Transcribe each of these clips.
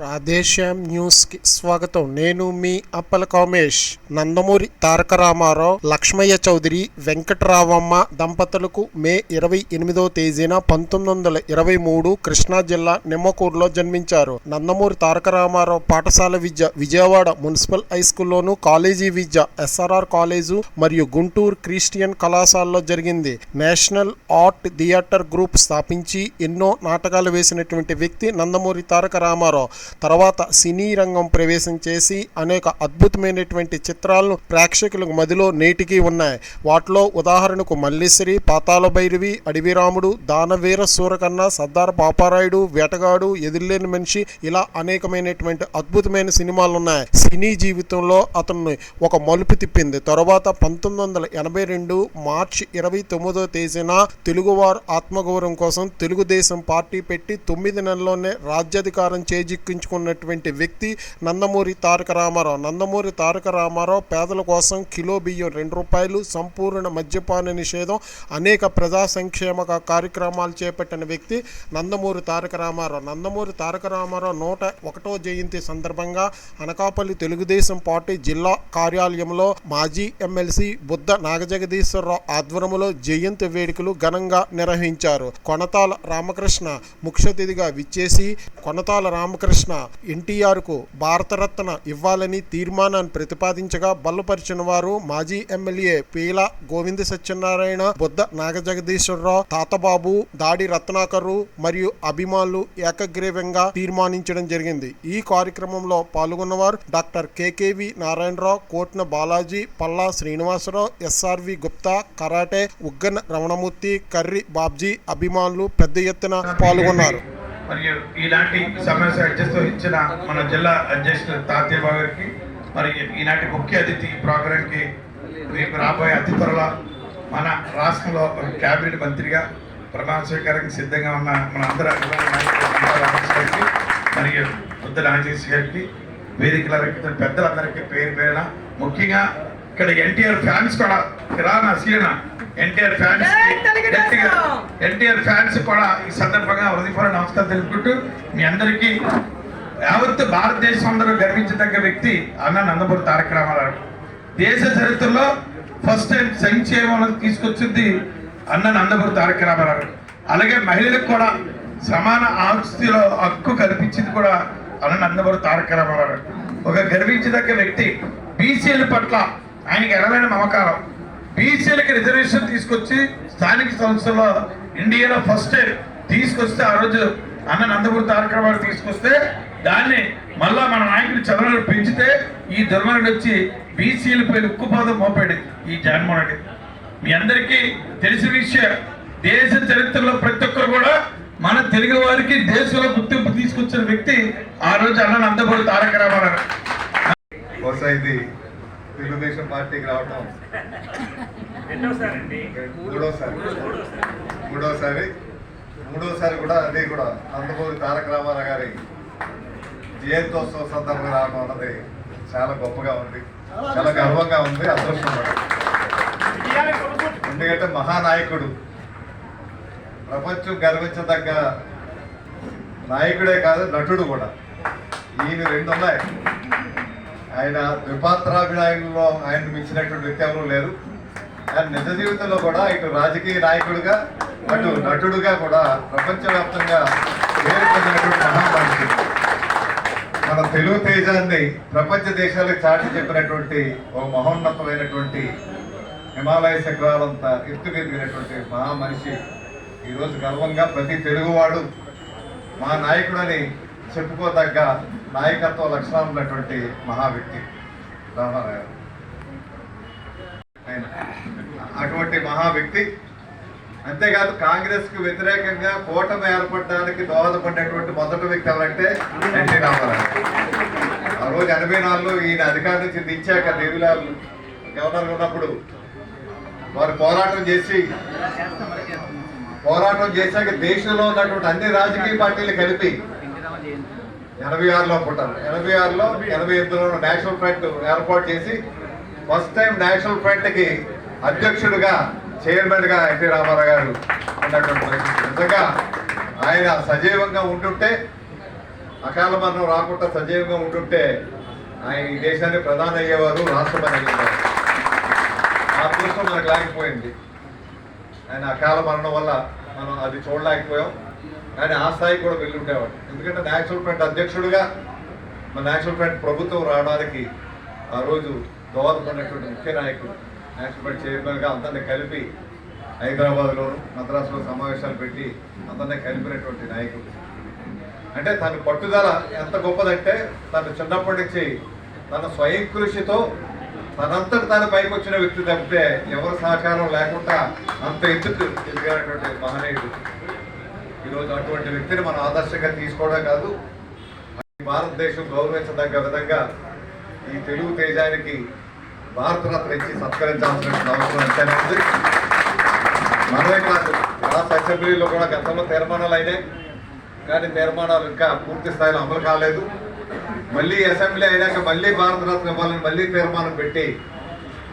రాధేశ్యామ్ న్యూస్కి స్వాగతం. నేను మీ అప్పల కామేష్. నందమూరి తారక రామారావు లక్ష్మయ్య చౌదరి వెంకటరావమ్మ దంపతులకు మే ఇరవై ఎనిమిదో తేదీన పంతొమ్మిది వందల ఇరవై మూడు కృష్ణా జిల్లా నిమ్మకూరులో జన్మించారు. నందమూరి తారక రామారావు పాఠశాల విద్య విజయవాడ మున్సిపల్ హై స్కూల్లోను కాలేజీ విద్య ఎస్ఆర్ఆర్ కాలేజు మరియు గుంటూరు క్రిస్టియన్ కళాశాలలో జరిగింది. నేషనల్ ఆర్ట్ థియేటర్ గ్రూప్ స్థాపించి ఎన్నో నాటకాలు వేసినటువంటి వ్యక్తి నందమూరి తారక రామారావు తర్వాత సినీ రంగం ప్రవేశం చేసి అనేక అద్భుతమైనటువంటి చిత్రాలను ప్రేక్షకులకు మదిలో నేటికి ఉన్నాయి. వాటిలో ఉదాహరణకు మల్లిశ్రీ పాతాల భైరవి అడవిరాముడు దానవీర సూరకన్న సర్దార్ పాపారాయుడు వేటగాడు ఎదిరిలేని మనిషి ఇలా అనేకమైనటువంటి అద్భుతమైన సినిమాలు ఉన్నాయి సినీ జీవితంలో అతన్ని ఒక మలుపు తిప్పింది. తర్వాత పంతొమ్మిది వందల ఎనభై రెండు మార్చి ఇరవై తొమ్మిదో తేదీన తెలుగువారు ఆత్మగౌరవం కోసం తెలుగుదేశం పార్టీ పెట్టి తొమ్మిది నెలల్లోనే రాజ్యాధికారం చేజిక్కించుకున్నటువంటి వ్యక్తి నందమూరి తారక రామారావు. నందమూరి తారక రామారావు పేదల కోసం కిలో బియ్యం రెండు రూపాయలు సంపూర్ణ మద్యపాన నిషేధం అనేక ప్రజా సంక్షేమ కార్యక్రమాలు చేపట్టిన వ్యక్తి నందమూరి తారక రామారావు. నందమూరి తారక రామారావు నూట ఒకటో జయంతి సందర్భంగా అనకాపల్లి తెలుగుదేశం పార్టీ జిల్లా కార్యాలయంలో మాజీ ఎమ్మెల్సీ బుద్ధ నాగజగదీశ్వరరావు ఆధ్వర్యంలో జయంతి వేడుకలు ఘనంగా నిర్వహించారు. కొనతాల రామకృష్ణ ముఖ్యతిథిగా విచ్చేసి కొనతాల రామకృష్ణ ఎన్టీఆర్కు భారతరత్న ఇవ్వాలని తీర్మానాన్ని ప్రతిపాదించగా బలపరిచిన వారు మాజీ ఎమ్మెల్యే పీల గోవింద సత్యనారాయణ బుద్ధ నాగజగదీశ్వరరావు తాతబాబు దాడి రత్నాకరు మరియు అభిమానులు ఏకగ్రీవంగా తీర్మానించడం జరిగింది. ఈ కార్యక్రమంలో పాల్గొన్నవారు doctor KKV Narayanarao Kotna Balaji Palla Srinivasarao SRV Gupta karate Uggana Ramanamurthy Karri Babji అభిమానులు పెద్ద ఎత్తున పాల్గొన్నారు. మరియు ఇలాంటి సమస్య అధ్యక్షత ఇచ్చిన మన జిల్లా అధ్యక్షుడు తాతయ్య బాబు గారికి మరియు ఈనాటి ముఖ్య అతిథి ప్రోగ్రాంకి రేపు రాబోయే అతి త్వరలో మన రాష్ట్రంలో ఒక క్యాబినెట్ మంత్రిగా ప్రమాణ స్వీకారానికి సిద్ధంగా ఉన్న మన అందరూ గారికి మరియు బుద్ధ రాజేష్ గారికి వేదికల పెద్దలందరికీ పేరు పేరున ముఖ్యంగా ఇక్కడ ఎన్టీఆర్ ఫ్యాన్స్ కూడా కిరాణా సీరణ ఎన్టీఆర్ ఫ్యాన్స్ ఎన్టీఆర్ ఫ్యాన్స్ కూడా ఈ సందర్భంగా హృదయపూర్వ నమస్కారం తెలుపుకుంటూ మీ అందరికీ యావత్ భారతదేశం అందరూ గర్వించదగ్గ వ్యక్తి అన్న నందమూరి తారక రామారావు దేశ చరిత్రలో ఫస్ట్ టైం సంక్షేమం తీసుకొచ్చింది అన్న నందమూరి తారక రామారావు అలాగే మహిళలకు కూడా సమాన ఆస్తిలో హక్కు కల్పించింది కూడా అన్న నందమూరి తారక రామారావు ఒక గర్వించదగ్గ వ్యక్తి బీసీల పట్ల ఆయనకి ఎనమైన మమకారం. బీసీలకి రిజర్వేషన్ తీసుకొచ్చి స్థానిక సంస్థల్లో ఇండియాలో ఫస్ట్ తీసుకొస్తే ఆ రోజు అన్న నందమూరి తారక రామారావు తీసుకొస్తే దాన్ని మళ్ళా మన నాయకుడు చంద్రబాబు పెంచితే ఈ దుర్మార్గుడు వచ్చి బీసీలపై ఉక్కుపాదం మోపాడు ఈ జగన్మోహన్ రెడ్డి. మీ అందరికీ తెలిసిన విషయం దేశ చరిత్రలో ప్రతి ఒక్కరు కూడా మన తెలుగు వారికి దేశంలో గుర్తింపు తీసుకొచ్చిన వ్యక్తి ఆ రోజు అన్న నందమూరి తారక రామారావు బహుశా ఇది తెలుగుదేశం పార్టీకి రావటం. మూడోసారి. మూడోసారి మూడోసారి కూడా అది కూడా నందమూరి తారక రామారావు గారి జయంతోత్సవ సందర్భంగా రావడం అన్నది చాలా గొప్పగా ఉంది. చాలా గర్వంగా ఉంది అదృష్టం ఎందుకంటే మహానాయకుడు ప్రపంచం గర్వించదగ్గ నాయకుడే కాదు నటుడు కూడా. ఈయన రెండు ఉన్నాయి ఆయన ద్విపాత్రాభినయంలో ఆయన మించినటువంటి వ్యక్తి ఎవరు లేరు. ఆయన నిజ జీవితంలో కూడా ఇటు రాజకీయ నాయకుడిగా అటు నటుడుగా కూడా ప్రపంచవ్యాప్తంగా పేరు పొందినటువంటి మహామనిషి మన తెలుగు తేజాన్ని ప్రపంచ దేశాలకు చాటి చెప్పినటువంటి ఓ మహోన్నతమైనటువంటి హిమాలయ శిఖరాలంత ఎత్తు ఎదిగినటువంటి మహామనిషి. ఈరోజు గర్వంగా ప్రతి తెలుగువాడు మా నాయకుడని చెప్పుకోదగ్గ నాయకత్వ లక్షణాలు ఉన్నటువంటి మహా వ్యక్తి రామారావు అటువంటి మహా వ్యక్తి అంతేకాదు కాంగ్రెస్కు వ్యతిరేకంగా కూటమి ఏర్పడడానికి దోహదపడినటువంటి మొదటి వ్యక్తి ఎవరంటే ఎన్టీ రామారావు. ఆ రోజు ఎనభై నాలుగులో ఈయన అధికారం నుంచి దించాక దేవిలాల్ గవర్నర్ ఉన్నప్పుడు వారు పోరాటం చేసి పోరాటం చేశాక దేశంలో ఉన్నటువంటి అన్ని రాజకీయ పార్టీలు కలిపి ఎనభై ఆరులో పుట్టారు ఎనభై ఆరులో ఎనభై ఎనిమిదిలో నేషనల్ ఫ్రంట్ ఏర్పాటు చేసి ఫస్ట్ టైం నేషనల్ ఫ్రంట్కి అధ్యక్షుడిగా చైర్మన్గా ఎన్టీ రామారావు గారు ఉన్నటువంటి పరిస్థితి. నిజంగా ఆయన సజీవంగా ఉంటుంటే అకాల మరణం రాకుండా సజీవంగా ఉంటుంటే ఆయన ఈ దేశాన్ని ప్రధాన అయ్యేవారు రాష్ట్రపతి అయ్యేవారు. ఆ అదృష్టం మనకు లేకపోయింది. ఆయన అకాల మరణం వల్ల మనం అది చూడలేకపోయాం. ఆయన ఆ స్థాయికి కూడా వెళ్ళి ఉండేవాడు ఎందుకంటే నేచురల్ ఫ్రంట్ అధ్యక్షుడిగా మన నేచురల్ ఫ్రంట్ ప్రభుత్వం రావడానికి ఆ రోజు దోహదపడినటువంటి ముఖ్య నాయకుడు నేషనల్ ఫ్రంట్ చైర్మన్గా అందరినీ కలిపి హైదరాబాద్లో మద్రాసులో సమావేశాలు పెట్టి అందరినీ కలిపినటువంటి నాయకుడు. అంటే తన పట్టుదల ఎంత గొప్పదంటే తను చిన్నప్పటి నుంచి తన స్వయం కృషితో తనంతటి తన పైకి వచ్చిన వ్యక్తి తప్పితే ఎవరి సహకారం లేకుండా అంత ఎత్తుకు ఎదిగినటువంటి మహనీయుడు. ఈరోజు అటువంటి వ్యక్తిని మనం ఆదర్శంగా తీసుకోవడం కాదు భారతదేశం గౌరవించదగ్గ విధంగా ఈ తెలుగు తేజానికి భారతరత్న ఇచ్చి సత్కరించాల్సిన అవసరం ఎంతైనా ఉంది. మనమే కాదు రాష్ట్ర అసెంబ్లీలో కూడా గతంలో తీర్మానాలు అయినాయి. కానీ తీర్మానాలు ఇంకా పూర్తి స్థాయిలో అమలు కాలేదు. మళ్ళీ అసెంబ్లీ అయినాక మళ్ళీ భారతరత్న ఇవ్వాలని మళ్ళీ తీర్మానం పెట్టి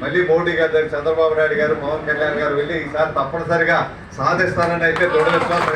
మళ్ళీ మోడీ గారు చంద్రబాబు నాయుడు గారు పవన్ కళ్యాణ్ గారు వెళ్ళి ఈసారి తప్పనిసరిగా సాధిస్తారని అయితే దృఢ విశ్వాసం